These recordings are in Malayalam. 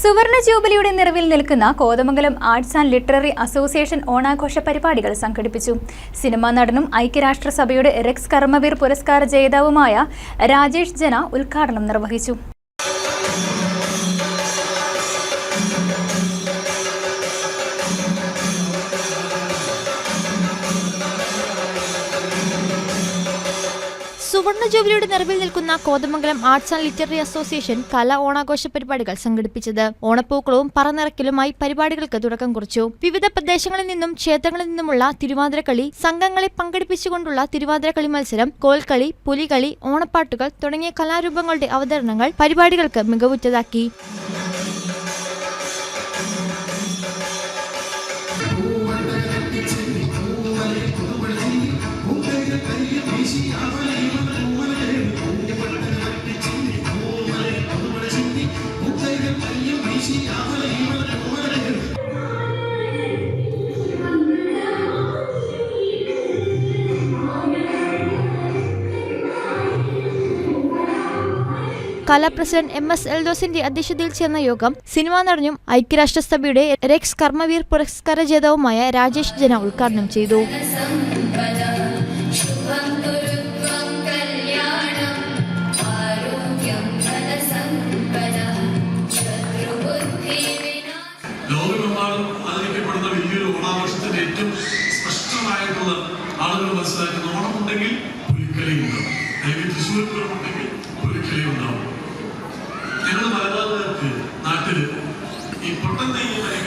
സുവർണ ജൂബിലിയുടെ നിറവിൽ നിൽക്കുന്ന Kothamangalam arts and literary association ഓണാഘോഷ പരിപാടികൾ സംഘടിപ്പിച്ചു. സിനിമാ നടനും ഐക്യരാഷ്ട്രസഭയുടെ റെക്സ് കർമ്മവീർ പുരസ്കാര ജേതാവുമായ രാജേഷ് ജന ഉദ്ഘാടനം നിർവഹിച്ചു. സുവർണ ജൂബിലിയുടെ നിറവിൽ നിൽക്കുന്ന Kothamangalam arts and literary association Kala ഓണാഘോഷ പരിപാടികൾ സംഘടിപ്പിച്ചത്. ഓണപ്പൂക്കളവും പറനിറക്കലുമായി പരിപാടികൾക്ക് തുടക്കം കുറിച്ചു. വിവിധ പ്രദേശങ്ങളിൽ നിന്നും ക്ഷേത്രങ്ങളിൽ നിന്നുമുള്ള തിരുവാതിരക്കളി സംഘങ്ങളെ പങ്കെടുപ്പിച്ചുകൊണ്ടുള്ള തിരുവാതിരക്കളി മത്സരം കോൽക്കളി പുലികളി ഓണപ്പാട്ടുകൾ തുടങ്ങിയ കലാരൂപങ്ങളുടെ അവതരണങ്ങൾ പരിപാടികൾക്ക് മികവുറ്റതാക്കി. കലാ പ്രസിഡന്റ് എം എസ് എൽദോസിന്റെ അധ്യക്ഷതയിൽ ചേർന്ന യോഗം സിനിമാ നടനും ഐക്യരാഷ്ട്രസഭയുടെ റെക്സ് കർമ്മവീർ പുരസ്കാര ജേതാവുമായ രാജേഷ് ജന ഉദ്ഘാടനം ചെയ്തു. ലോകമെമ്പാടും ആദരിക്കപ്പെടുന്ന ആളുകൾ മനസ്സിലാക്കുന്ന ഓണമുണ്ടെങ്കിൽ പുലിക്കളിയുണ്ട്. അല്ലെങ്കിൽ തൃശ്ശൂർ പൂരമുണ്ടെങ്കിൽ പുലിക്കളിയുണ്ട്.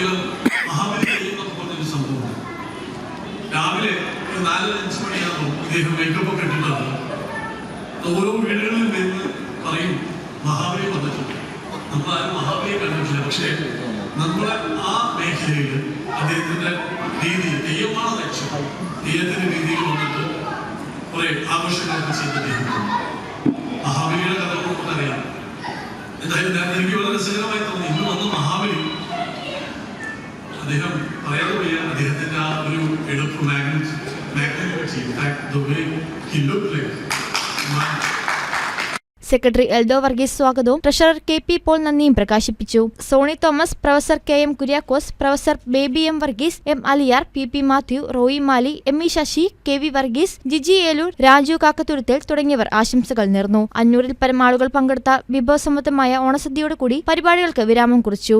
തെയ്യം അല്ലെങ്കിൽ മഹാബലി തെയ്യം സംഭവം. രാവിലെ ഒരു നാലര അഞ്ച് മണിയാകുമ്പോൾ ഇദ്ദേഹം മേക്കപ്പ് ഒക്കെ ഇട്ടിട്ടാണ് ഓരോ വീടുകളിൽ നിന്ന് പറയും മഹാബലി വന്നിട്ടുണ്ട്. നമ്മൾ ആരും മഹാബലിയെ കണ്ടിട്ടില്ല പക്ഷേ നമ്മളെ ആ മേഖലയിൽ അദ്ദേഹത്തിന്റെ രീതി തെയ്യമാണ് ലക്ഷ്യം. തെയ്യത്തിന്റെ രീതിയിൽ വന്നിട്ട് കുറെ ആഘോഷങ്ങളൊക്കെ ചെയ്ത് അദ്ദേഹം മഹാബലിയുടെ കഥ നമുക്കറിയാം. എന്തായാലും എനിക്ക് വളരെ രസകരമായി തോന്നി. ഇന്ന് വന്ന മഹാബലി അദ്ദേഹം പറയാതെ പോയ അദ്ദേഹത്തിന്റെ ആ ഒരു എടുപ്പ് സെക്രട്ടറി എൽദോ വർഗീസ് സ്വാഗതവും. ട്രഷറർ കെ പി പോൾ നന്ദിയും പ്രകാശിപ്പിച്ചു. Soni Thomas professor K M Kuriakose professor Baby M Varghese M Aliyar P P Mathew Roy Mali M E Sasi K V Varghese Jiji Eloor Raju Kakkathuruthel തുടങ്ങിയവർ ആശംസകൾ നേർന്നു. അഞ്ഞൂറിൽ പരമാളുകൾ പങ്കെടുത്ത വിഭവസമൃദ്ധമായ ഓണസദ്യയോടുകൂടി പരിപാടികൾക്ക് വിരാമം കുറിച്ചു.